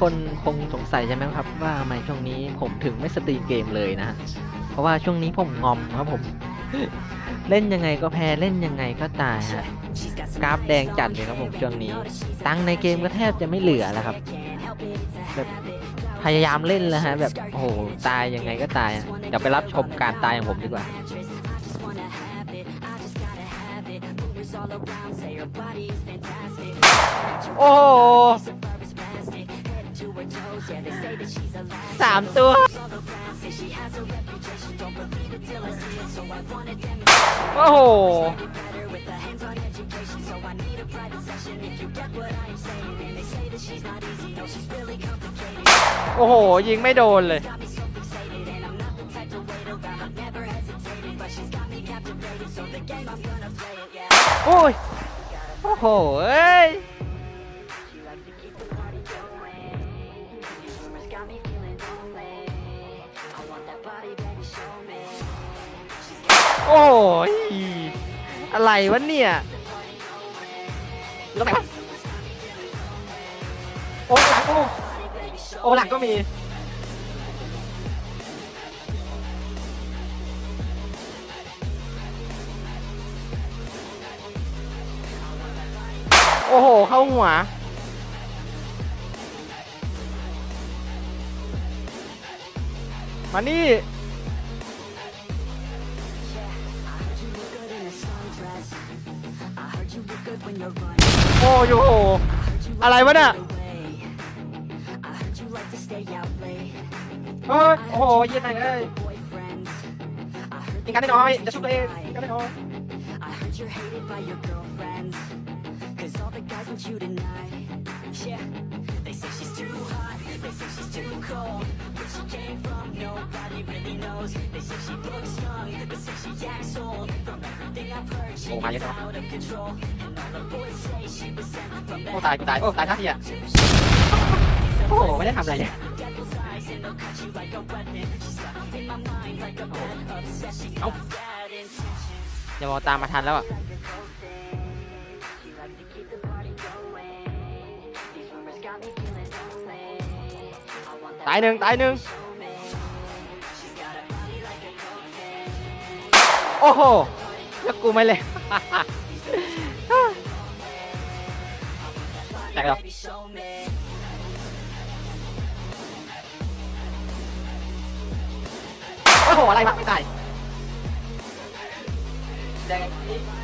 คนคงสงสัยใช่ไหมครับ ว่าทำไมช่วงนี้ผมถึงไม่สตรีมเกมเลยนะ เพราะว่าช่วงนี้ผมงอมครับผม เล่นยังไงก็แพ้เล่นยังไงก็ตายฮะกราฟแดงจัดเลยครับผมช่วงนี้ ตังในเกมก็แทบจะไม่เหลือแล้วครับแบบพยายามเล่นแล้วฮะแบบโอ้โหตายยังไงก็ตายอะเดี๋ยวไปรับชมการตายของผมดีกว่า โอ้ สามตัว โอ้โห โอ้โห ยิงไม่โดนเลยโอ้ย โอ้โห เอ้ย โอ้ยอะไรวะเนี่ยแล้วไหนวะโอ้หลังกูโอ้หลังก็มีโอ้โห เข้าหัว มานี่ โอ้ยโยอะไรวะเนี่ยเฮ้ยโอ้โหเย็นไหนเลยมีการได้น้อยจะชุบตัวเองการได้น้อย I heard you're hated by your girlfriends. Cause all the guys want you tonight. Yeah, they say she's too hot, they say she's too cold. Where she came from, nobody really knows. They say she looks young, but say she acts old. From everything I've heard, she's out of control. โอ้ตายกูตายโอ้ตายท่าเหีะโอ้ไม่ได้ทำอะไรเนี่ยเอาอย่ามองตามมาทันแล้วอะตายหนึ่งตายหนึ่งโอ้โหแล้วกูไม่เลย แตกแล้วโอ้โห อะไรวะไม่ตายแดง